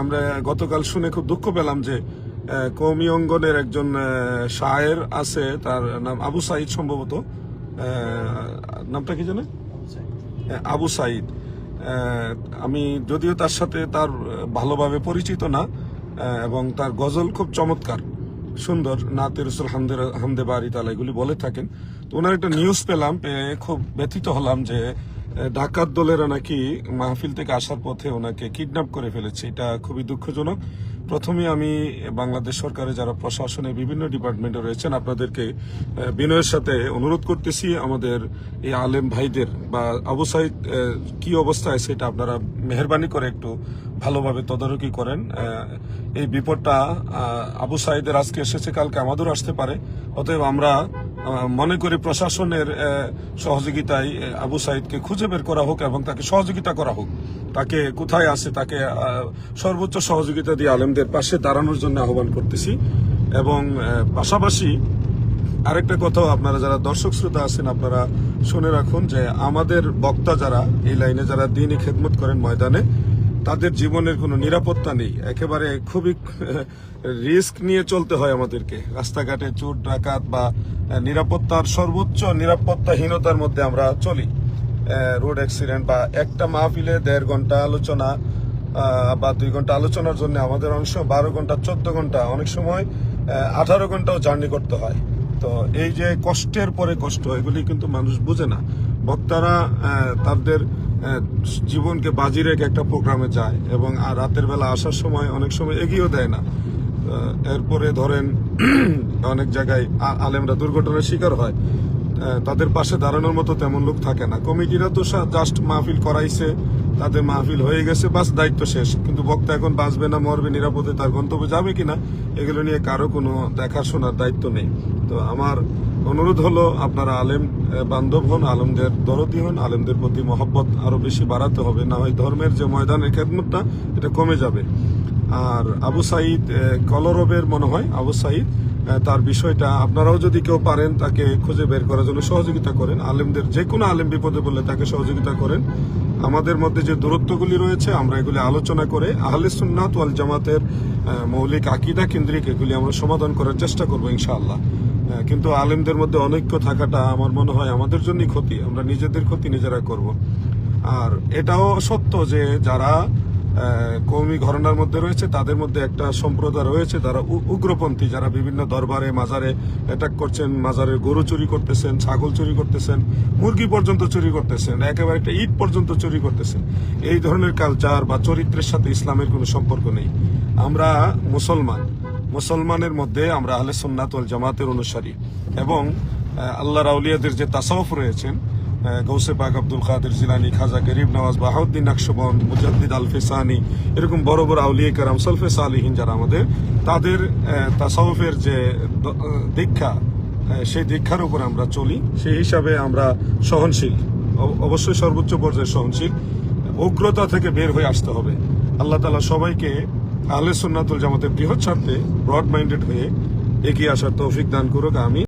আমরা গতকাল শুনে খুব দুঃখ পেলাম যে কৌমি অঙ্গনের একজন শায়ের আছে, তার নাম আবু সাইদ সম্ভবত। নামটা কি জানে আবু সাইদ আমি যদিও তার সাথে তার ভালোভাবে পরিচিত না এবং তার গজল খুব চমৎকার, সুন্দর নাতে রসুল হামদে হামদে বাড়ি তালা এগুলি বলে থাকেন। তো ওনার একটা নিউজ পেলাম খুব ব্যথিত হলাম যে ডাকাত দলেরা নাকি মাহফিল থেকে আসার পথে ওনাকে কিডন্যাপ করে ফেলেছে, এটা খুবই দুঃখজনক। প্রথমে আমি বাংলাদেশ সরকারের যারা প্রশাসনে বিভিন্ন ডিপার্টমেন্টে রয়েছেন, আপনাদেরকে বিনয়ের সাথে অনুরোধ করতেছি, আমাদের এই আলেম ভাইদের বা আবু সাইদ কী কি অবস্থায় সেটা আপনারা মেহরবানি করে একটু ভালোভাবে তদারকি করেন। এই বিপদটা আবু সাইদের আজকে এসেছে, কালকে আমাদেরও আসতে পারে। অতএব আমরা মনে করি প্রশাসনের সহযোগিতায় আবু সাইদকে খুঁজে বের করা হোক এবং তাকে সহযোগিতা করা হোক। তাকে কোথায় আছে, তাকে সর্বোচ্চ সহযোগিতা দিয়ে আলেমদের পাশে দাঁড়ানোর জন্য আহ্বান করতেছি। এবং পাশাপাশি আরেকটা কথাও আপনারা যারা দর্শক শ্রোতা আছেন, আপনারা শুনে রাখুন যে আমাদের বক্তা যারা, এই লাইনে যারা দিনই খেদমত করেন ময়দানে তাদের জীবনের কোনো নিরাপত্তা নেই। একেবারে খুবই, রিস্ক নিয়ে চলতে হয় আমাদেরকে। রাস্তাঘাটে চোর, ডাকাত বা নিরাপত্তার সর্বোচ্চ নিরাপত্তাহীনতার মধ্যে আমরা চলি। রোড অ্যাক্সিডেন্ট বা একটা মাহফিলে দেড় ঘণ্টা আলোচনা বা দুই ঘণ্টা আলোচনার জন্য আমাদের অংশ, বারো ঘণ্টা, চোদ্দ ঘণ্টা, অনেক সময় আঠারো ঘন্টাও জার্নি করতে হয়। তো এই যে কষ্টের পরে কষ্ট, এগুলি কিন্তু মানুষ বুঝে না। বক্তারা তাদের জীবনকে বাজি রেখে একটা প্রোগ্রামে যায় এবং আর রাতের বেলা আসার সময় অনেক সময় এগিয়েও দেয় না। এরপরে ধরেন, অনেক জায়গায় আলেমরা দুর্ঘটনার শিকার হয়। তাদের পাশে দাঁড়ানোর মতো তেমন লোক থাকে না। কমিটিরা তো জাস্ট মাহফিল করাইছে, তাদের মাহফিল হয়ে গেছে, বাস, দায়িত্ব শেষ। কিন্তু বক্তা এখন বাঁচবে না, মরবে, নিরাপদে তার গন্তব্যে যাবে কিনা, এগুলো নিয়ে কারও কোনো দেখাশোনার দায়িত্ব নেই। তো আমার অনুরোধ হলো, আপনারা আলেম বান্ধব হন, আলেমদের দরদি হন, আলেমদের প্রতি মহব্বত আরও বেশি বাড়াতে হবে। না হয় ধর্মের যে ময়দানের খেদমতটা, এটা কমে যাবে। আর আবু সাইদ কলরবের মনে হয়, আবু সাইদ তার বিষয়টা, আপনারাও যদি কেউ পারেন তাকে খুঁজে বের করার জন্য সহযোগিতা করেন। আলেমদের যে কোনো আলেম বিপদে বললে তাকে সহযোগিতা করেন। আমাদের মধ্যে যে দূরত্বগুলি রয়েছে, আমরা এগুলি আলোচনা করে আহলে সুন্নাত ওয়াল জামাতের মৌলিক আকিদা কেন্দ্রিক এগুলি আমরা সমাধান করার চেষ্টা করব, ইনশাআল্লাহ। কিন্তু আলেমদের মধ্যে অনৈক্য থাকাটা আমার মনে হয় আমাদের জন্যই ক্ষতি। আমরা নিজেদের ক্ষতি নিজেরা করব। আর এটাও সত্য যে যারা কৌমি ঘরনার মধ্যে রয়েছে, তাদের মধ্যে একটা সম্প্রদায় রয়েছে উ- উগ্রপন্থী, যারা বিভিন্ন দরবারে, মাজারে অ্যাটাক করছেন মাজারে গরু চুরি করতেছেন, ছাগল চুরি করতেছেন, মুরগি পর্যন্ত চুরি করতেছেন, একেবারে একটা ইট পর্যন্ত চুরি করতেছেন। এই ধরনের কালচার বা চরিত্রের সাথে ইসলামের কোনো সম্পর্ক নেই। আমরা মুসলমান। মুসলমানের মধ্যে আমরা আহলে সুন্নাত ওয়াল জামাতের অনুসারী। এবং আল্লাহ রাউলিয়াদের যে তাসাউফ রয়েছেন গৌসে পাক আব্দুল কাদের জিলানি, খাজা গরিব নওয়াজ, বাহাউদ্দিন নকশবন মুজাদ্দিদ আল ফেসানি, এরকম বড় বড় আউলিয়া কারাম, সলফে সালিহীন যারা আমাদের, তাদের তাসাউফের যে দীক্ষা সেই দীক্ষার উপর আমরা চলি। সেই হিসাবে আমরা সহনশীল অবশ্যই সর্বোচ্চ পর্যায়ে সহনশীল। উগ্রতা থেকে বের হয়ে আসতে হবে। আল্লাহ তালা সবাইকে আহলে সন্ন্যাতুল জামাতের বৃহৎ স্বার্থে ব্রড মাইন্ডেড হয়ে এগিয়ে আসার তৌফিক দান করুক আমি